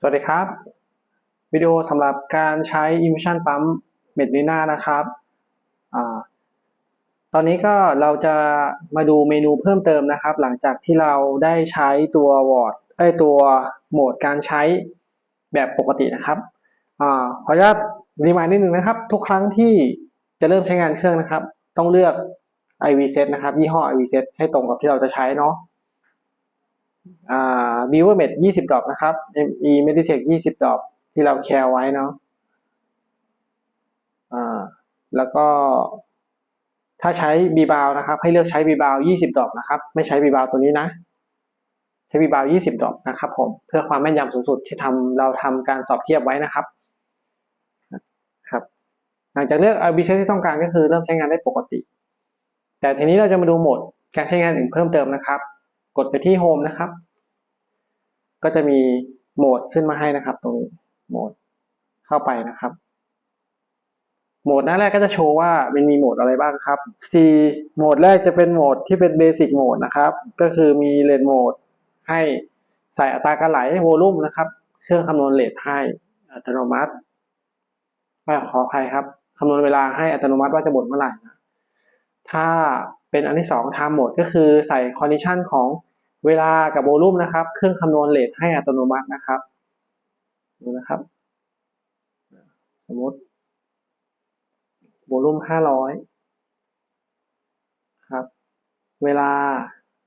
สวัสดีครับ วิดีโอสำหรับการใช้ Emission Pump m e d i n a นะครับอตอนนี้ก็เราจะมาดูเมนูเพิ่มเติมนะครับ หลังจากที่เราได้ใช้ตัววอร์ดไอยตัวโหมดการใช้แบบปกตินะครับอขออนุญาตรีมายนิดนึงนะครับ ทุกครั้งที่จะเริ่มใช้งานเครื่องนะครับ ต้องเลือก IV set นะครับ ยี่ห้อ IV set ให้ตรงกับที่เราจะใช้เนาะ อ่า b e a v e r m e d 20ดอกนะครับ ME Meditech 20ดอกที่เราแชร์ไว้เนาะอ่าแล้วก็ถ้าใช้ b b o w นะครับ ให้เลือกใช้ b b o w 20ดอกนะครับ ไม่ใช้ b b o w ตัวนี้นะ ใช้ b b o w 20ดอกนะครับ ผมเพื่อความแม่นยำสูงสุดที่ทำเราทำการสอบเทียบไว้นะครับครับ หลังจากเลือก RB set ที่ต้องการก็คือเริ่มใช้งานได้ปกติ แต่ทีนี้เราจะมาดูโหมดการใช้งานอื่นเพิ่มเติมนะครับ กดไปที่ Home นะครับ ก็จะมีโหมดขึ้นมาให้นะครับ ตรงนี้โหมดเข้าไปนะครับ โหมดหน้าแรกก็จะโชว์ว่ามันมีโหมดอะไรบ้างครับ C โหมดแรกจะเป็นโหมดที่เป็น Basic โหมดนะครับ ก็คือมีเลนโหมดให้ใส่อัตราการไหลโวลูมนะครับ เครื่องคำนวณเลทให้อัตโนมัติไม่ขออภัยครับคำนวณเวลาให้อัตโนมัติว่าจะหมดเมื่อไหร่นะถ้าเป็นอันที่สอง time mode ก็คือใส่ condition ของ เวลากับโวลูมนะครับ เครื่องคำนวณเลทให้อัตโนมัตินะครับดูนะครับ สมมติโวลูม500ครับ เวลา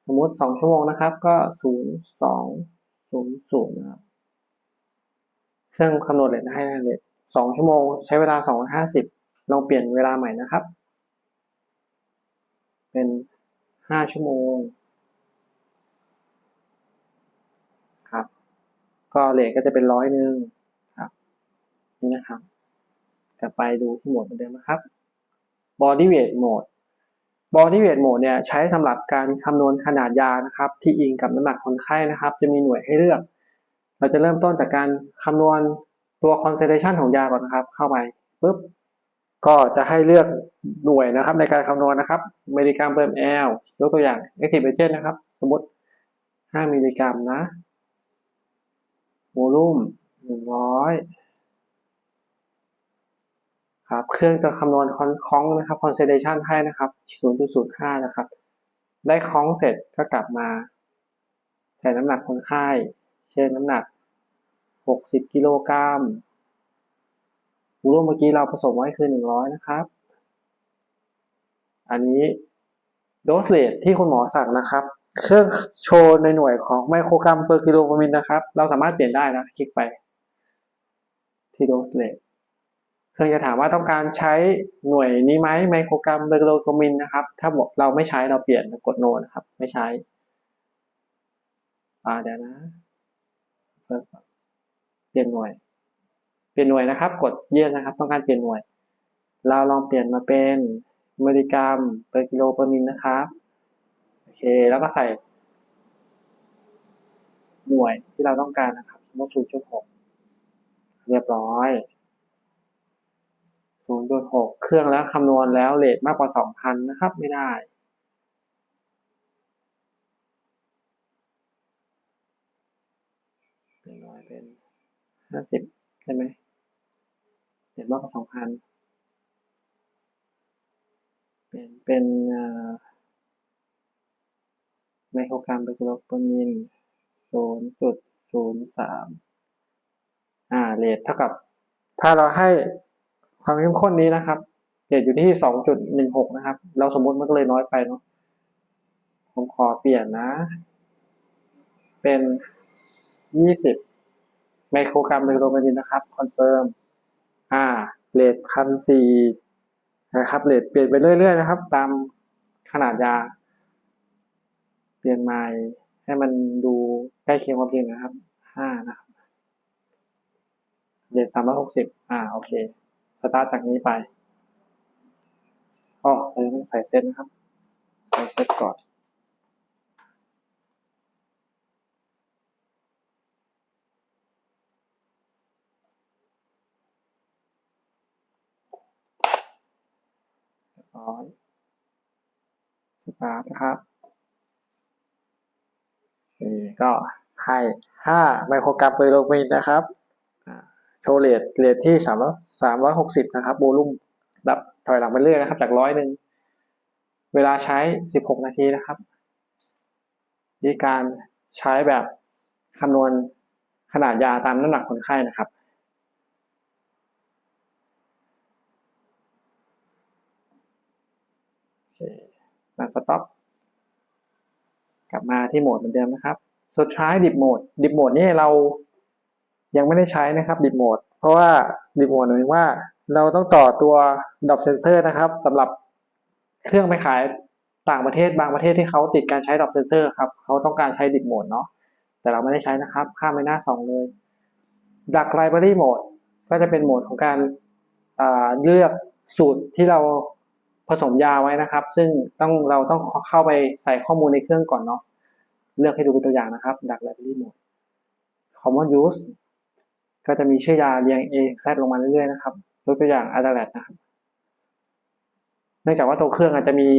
สมมติ2ชั่วโมงนะครับ ก็0200นะครับ เครื่องคำนวณเลทให้นะเลท2ชั่วโมง ใช้เวลา250ลองเปลี่ยนเวลาใหม่นะครับ เป็น5ชั่วโมง ครับ ก็เลทก็จะเป็นร้อยหนึ่งครับนี่นะครับกลับไปดูที่โหมดเหมือนเดิมนะครับ body weight mode body weight mode เนี่ยใช้สำหรับการคำนวณขนาดยานะครับ ที่อิงกับน้ำหนักคนไข้นะครับ จะมีหน่วยให้เลือก เราจะเริ่มต้นจากการคำนวณตัว concentration ของยาก่อนนะครับ เข้าไปปุ๊บก็จะให้เลือกหน่วยนะครับ ในการคำนวณนะครับมิลลิกรัมเปอร์แอลยกตัวอย่าง active agent นะครับ สมมติ 5 มิลลิกรัมนะ โวลูม100ครับ เครื่องจะคำนวณคล้องนะครับ concentration ให้นะครับ0.05 นะครับ ได้คองเสร็จก็กลับมา ใส่น้ำหนักคนไข้ เช่นน้ำหนัก 60 กิโลกรัมโวลูมเมื่อกี้เราผสมไว้คือ 100 นะครับ อันนี้โดสเลทที่คุณหมอสั่งนะครับ เครื่องโชว์ในหน่วยของไมโครกรัม per กิโลเปอร์มิลนะครับ เราสามารถเปลี่ยนได้นะ คลิกไปที่โดสเลทเครื่องจะถามว่าต้องการใช้หน่วยนี้ไหมไมโครกรัม per กิโลเปอร์มิลนะครับ ถ้าบอกเราไม่ใช้เราเปลี่ยนกดโนนะครับ ไม่ใช้อ่าเดี๋ยวนะ เปลี่ยนหน่วย เปลี่ยนหน่วยนะครับ กดเยอะนะครับ ต้องการเปลี่ยนหน่วย เราลองเปลี่ยนมาเป็นมิลลิกรัม per กิโลเปอร์มิลนะครับ เค แล้วก็ใส่ หน่วยที่เราต้องการนะครับสมมติ0.6เรียบร้อย0.6เครื่องแล้วคำนวณแล้วเลทมากกว่า2,000นะครับ ไม่ได้เป็นร้อยเป็น50ใช่ไหมเลทมากกว่า2,000เป็นเป็น ไมโครกรัม per กิโลเปอร์มิล0.03อ่าเรทเท่ากับ ถ้าเราให้ความเข้มข้นนี้นะครับเรทอยู่ที่2.16นะครับ เราสมมติมันก็เลยน้อยไปเนาะผมขอเปลี่ยนนะ เป็น20ไมโครกรัม per กิโลเปอร์มิลนะครับคอนเฟิร์มอ่าเรทพันสี่นะครับเรทเปลี่ยนไปเรื่อยๆนะครับ ตามขนาดยา เปลี่ยนใหม่ให้มันดูใกล้เคียงความจริงนะครับห้านะครับเรทสามร้อยหกสิบอ่า โอเค สตาร์ทจากนี้ไปอ๋อเราต้องใส่เซตนะครับ ใส่เซตก่อนร้อยสตาร์ทนะครับ ก็ให้ 5 ไมโครกรัมเปอร์โลมิลนะครับอ่าโชว์เรทเรทที่3 360 นะครับโวลุ่มดับถอยหลังไปเรื่อยนะครับ จากร้อยหนึ่งเวลาใช้ 16 นาทีนะครับวิธีการใช้แบบคำนวณขนาดยาตามน้ำหนักคนไข้นะครับโอเคมาสต็อปกลับมาที่โหมดเหมือนเดิมนะครับ สุดท้ายดิบโหมด ดิบโหมดนี่เรายังไม่ได้ใช้นะครับดิบโหมด เพราะว่าดิบโหมดหมายถึงว่า เราต้องต่อตัวดอกเซนเซอร์นะครับสำหรับเครื่องไปขายต่างประเทศบางประเทศที่เขาติดการใช้ดอกเซนเซอร์ครับเขาต้องการใช้ดิบโหมดเนาะแต่เราไม่ได้ใช้นะครับ ข้ามไปหน้าสองเลยดักไลบรารีโหมดก็จะเป็นโหมดของการเลือกสูตรที่เราผสมยาไว้นะครับ ซึ่งต้องเราต้องเข้าไปใส่ข้อมูลในเครื่องก่อนเนาะ เลือกให้ดูเป็นตัวอย่างนะครับ ดักไลบรีโมด common use ก็จะมีชื่อยาเรียง A Z ลงมาเรื่อยๆนะครับยกตัวอย่าง a d a l a t นะครับเนื่องจากว่าตัวเครื่องอาจจะมี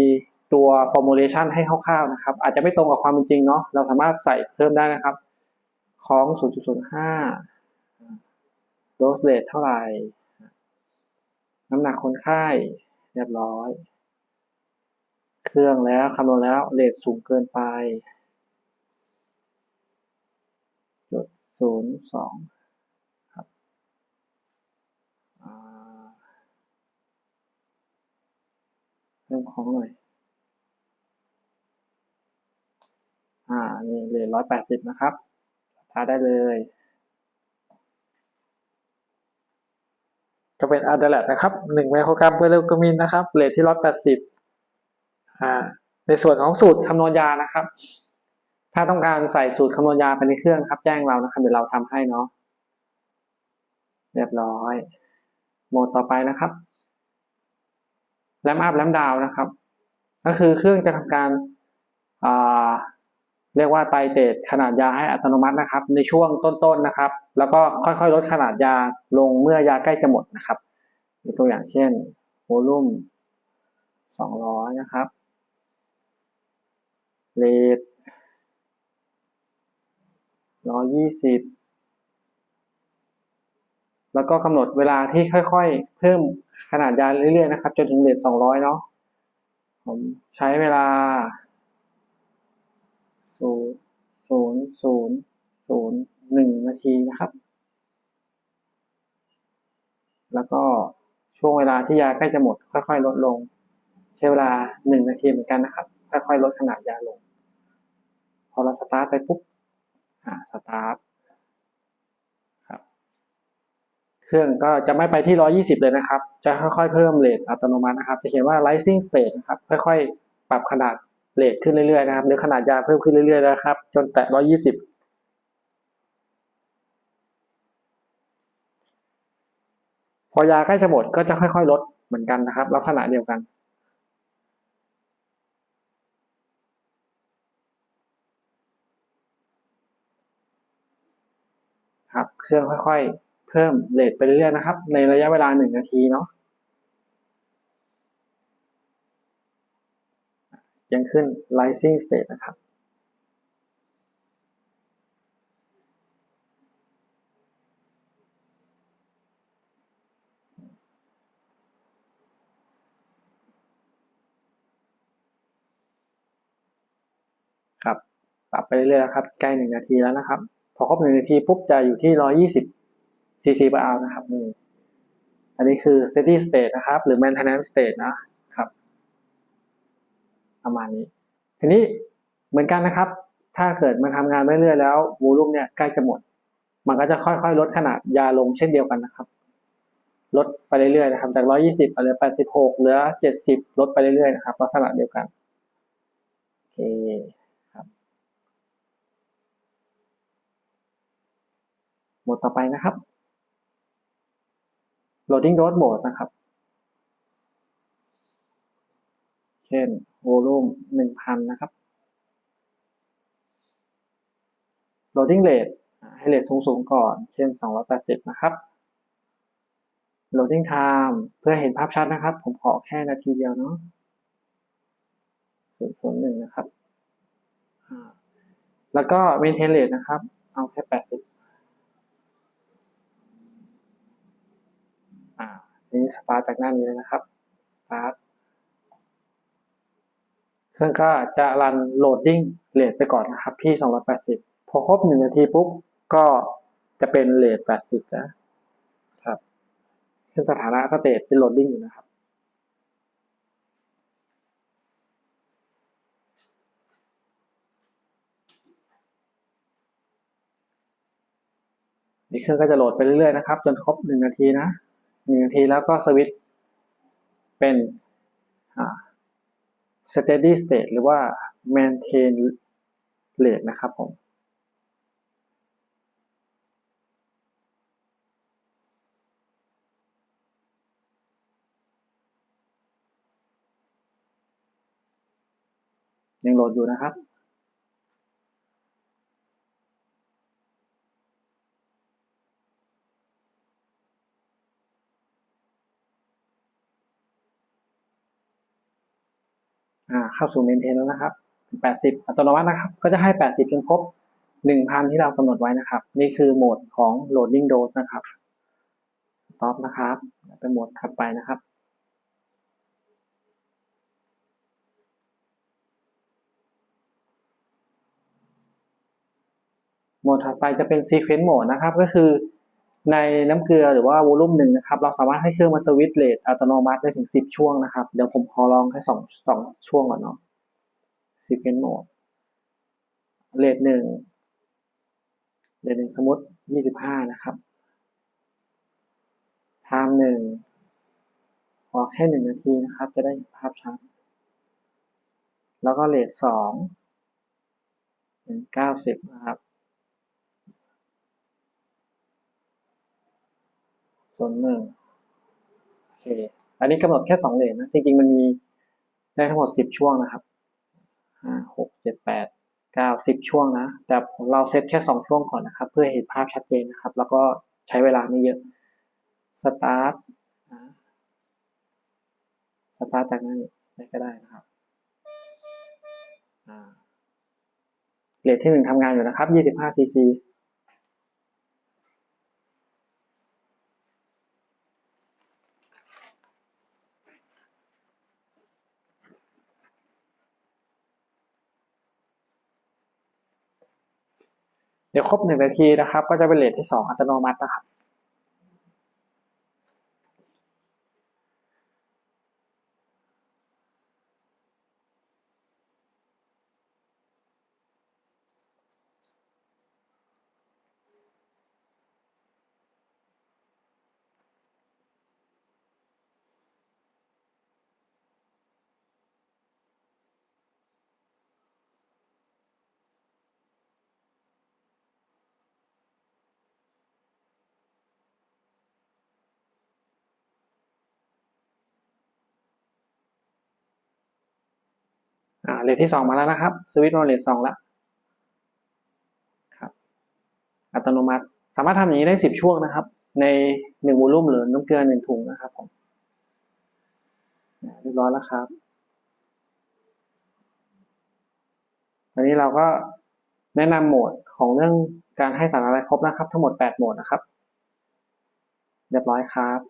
ตัว formulation ให้คร่าวๆนะครับ อาจจะไม่ตรงกับความเป็นจริงเนาะเราสามารถใส่เพิ่มได้นะครับ ของ 0.05 dose rate เท่าไหร่ น้ำหนักคนไข้เรียบร้อย เครื่องแล้วคำนวณแล้วเรทสูงเกินไปจุด ศูนย์สองครับเพิ่มของหน่อย อ่า นี่เรทร้อยแปดสิบนะครับทาได้เลย ก็เป็นอะดาเลตนะครับหนึ่งไมโครกรัมเปอร์เลกมินนะครับเรทที่ร้อยแปดสิบอ่า ในส่วนของสูตรคำนวณยานะครับ ถ้าต้องการใส่สูตรคำนวณยาไปในเครื่องครับ แจ้งเรานะครับเดี๋ยวเราทำให้เนาะเรียบร้อย โหมดต่อไปนะครับแรมอัพแรมดาวนะครับ ก็คือเครื่องจะทำการเรียกว่าไตเตดขนาดยาให้อัตโนมัตินะครับ ในช่วงต้นๆนะครับ แล้วก็ค่อยๆ ลดขนาดยาลงเมื่อยาใกล้จะหมดนะครับตัวอย่างเช่นโวลูม200 นะครับเรท120แล้วก็กำหนดเวลาที่ค่อยๆ เพิ่มขนาดยาเรื่อยๆนะครับ จนถึงเรท200เนาะผมใช้เวลาศูนย์ศูนย์ศูนย์ศูนย์หนึ่งนาทีนะครับ แล้วก็ช่วงเวลาที่ยาใกล้จะหมด ค่อยๆ ลดลง ใช้เวลาหนึ่งนาทีเหมือนกันนะครับ ค่อยๆ ลดขนาดยาลง พอเราสตาร์ทไปปุ๊บ สตาร์ทครับเครื่องก็จะไม่ไปที่ร้อยี่สิบเลยนะครับ จะค่อยๆเพิ่มเรทอัตโนมัตินะครับ จะเขียนว่า rising state นะครับ ค่อยๆ ปรับขนาดเรทขึ้นเรื่อยๆนะครับ หรือขนาดยาเพิ่มขึ้นเรื่อยๆนะครับ จนแตะร้อยี่สิบพอยาใกล้จะหมดก็จะค่อย ๆ ลดเหมือนกันนะครับ ลักษณะเดียวกัน ครับ เครื่องค่อยๆ เพิ่มเรทไปเรื่อยๆนะครับ ในระยะเวลาหนึ่งนาทีเนาะยังขึ้น rising state นะครับ ครับ ปรับไปเรื่อยๆครับ ใกล้หนึ่งนาทีแล้วนะครับ อครบหนึ่งนาทีปุ๊บจะอยู่ที่ร้อยี่สิบซีซี per hour นะครับนี่อันนี้คือ steady state นะครับ หรือ maintenance state นะครับ ประมาณนี้ ทีนี้เหมือนกันนะครับ ถ้าเกิดมันทำงานเรื่อยๆแล้ววอลุ่มเนี่ยใกล้จะหมด มันก็จะค่อยๆ ลดขนาดยาลงเช่นเดียวกันนะครับ ลดไปเรื่อยๆนะครับ จาก 120เหลือ86เหลือ 70 ลดไปเรื่อยๆนะครับ ลักษณะเดียวกันโอเค หมดต่อไปนะครับ loading dose mode นะครับ เช่น volume 1000 นะครับ loading rate ให้เรทสูงสูงก่อน เช่น 280 นะครับ loading time เพื่อเห็นภาพชัดนะครับ ผมขอแค่นาทีเดียวเนาะศูนนหนึ่งนะครับ แล้วก็ maintain rate นะครับ เอาแค่ 80 นี่สตาร์ทจากหน้านี้เลยนะครับสตาร์ทเครื่องก็จะรันโหลดดิ้งเลทไปก่อนนะครับที่ 280 พอครบ 1 นาทีปุ๊บก็จะเป็นเลท80 นะครับขึ้นสถานะสเตตเป็นโหลดดิ้งอยู่นะครับนี่เครื่องก็จะโหลดไปเรื่อยๆนะครับ จนครบ 1 นาทีนะ 1นาทีแล้วก็สวิตเป็น steady state หรือว่า maintain rate นะครับผมยังโหลดอยู่นะครับ เข้าสู่ maintain แล้วนะครับ 80 อัตโนมัตินะครับ ก็จะให้ 80จนครบ 1,000 ที่เรากำหนดไว้นะครับ นี่คือโหมดของ loading dose นะครับ stop นะครับเป็นโหมดถัดไปนะครับโหมดถัดไปจะเป็น sequence mode นะครับ ก็คือ ในน้ำเกลือหรือว่าวอลลุ่มหนึ่งนะครับ เราสามารถให้เครื่องมันสวิตช์เรทอัตโนมัติได้ถึง 10 ช่วงนะครับ เดี๋ยวผมขอลองแค่สองสองช่วงก่อนเนาะ sequence mode เรทหนึ่งเรทหนึ่งสมมติ 25 นะครับ time หนึ่งขอแค่หนึ่งนาทีนะครับ จะได้ภาพชัด แล้วก็เรทสองเป็นเก้าสิบนะครับ ส่วนหนึ่งโอเคอันนี้กำหนดแค่สองเลนนะ จริงๆ มันมีได้ทั้งหมดสิบช่วงนะครับห้าหกเจ็ดแปดเก้าสิบช่วงนะ แต่เราเซตแค่สองช่วงก่อนนะครับ เพื่อเห็นภาพชัดเจนนะครับ แล้วก็ใช้เวลาไม่เยอะสตาร์ทสตาร์ทจากนั้นได้ก็ได้นะครับเลทที่หนึ่งทำงานอยู่นะครับ 25cc เดี๋ยวครบหนึ่งนาทีนะครับ ก็จะเป็นเลทที่สองอัตโนมัตินะครับ อ่าเลทที่สองมาแล้วนะครับสวิตช์มาเลทสองแล้วครับอัตโนมัติสามารถทำอย่างนี้ได้สิบช่วงนะครับ ในหนึ่งวอลลุ่มหรือน้ำเกลือหนึ่งถุงนะครับผมเรียบร้อยแล้วครับอันนี้เราก็แนะนำโหมดของเรื่องการให้สารอะไรครบนะครับ ทั้งหมดแปดโหมดนะครับ เรียบร้อยครับ